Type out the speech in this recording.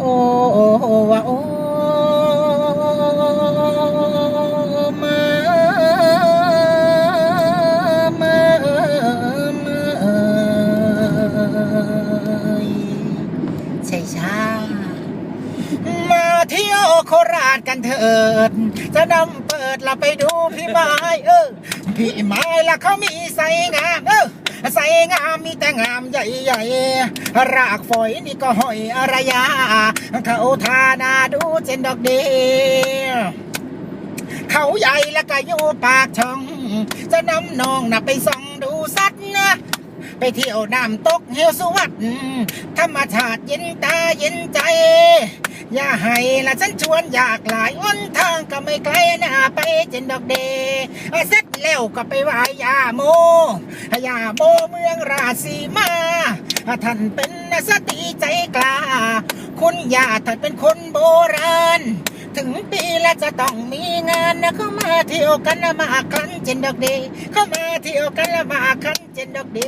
โอ้ว่าโอ้มามาใช่ชามาเที่ยวโคราชกันเถิด จะนำเปิดละไปดูพี่ไม้เออ พี่ไม้ละเขามีใสงามเออ ใส่งามมีแต่งามใหญ่ๆรากฝอยนี่ก็หอยอารยาเขาทานาดูเจนดอกเดียวเขาใหญ่และก็อยู่ปากช่อง จะน้ำนองนะไปส่องดูสัตว์นะไปเที่ยวน้ำตกเฮวสวัสดธรรมชาติเย็นตาเย็นใจ อย่าให้ละฉันชวนอยากหลายอ้นทางก็ไม่ไกลนะไปเจนดอกเดเสร็จแล้วก็ไปไหว้ยาโมยาโมเมืองราศีมาท่านเป็นสติใจกล้าคุณย่าท่านเป็นคนโบราณ ถึงปีแล้วจะต้องมีงานนะเข้ามาเที่ยวกันนะมาคันเจนดอกเดเข้ามาเที่ยวกันละมาคันเจนดอกเด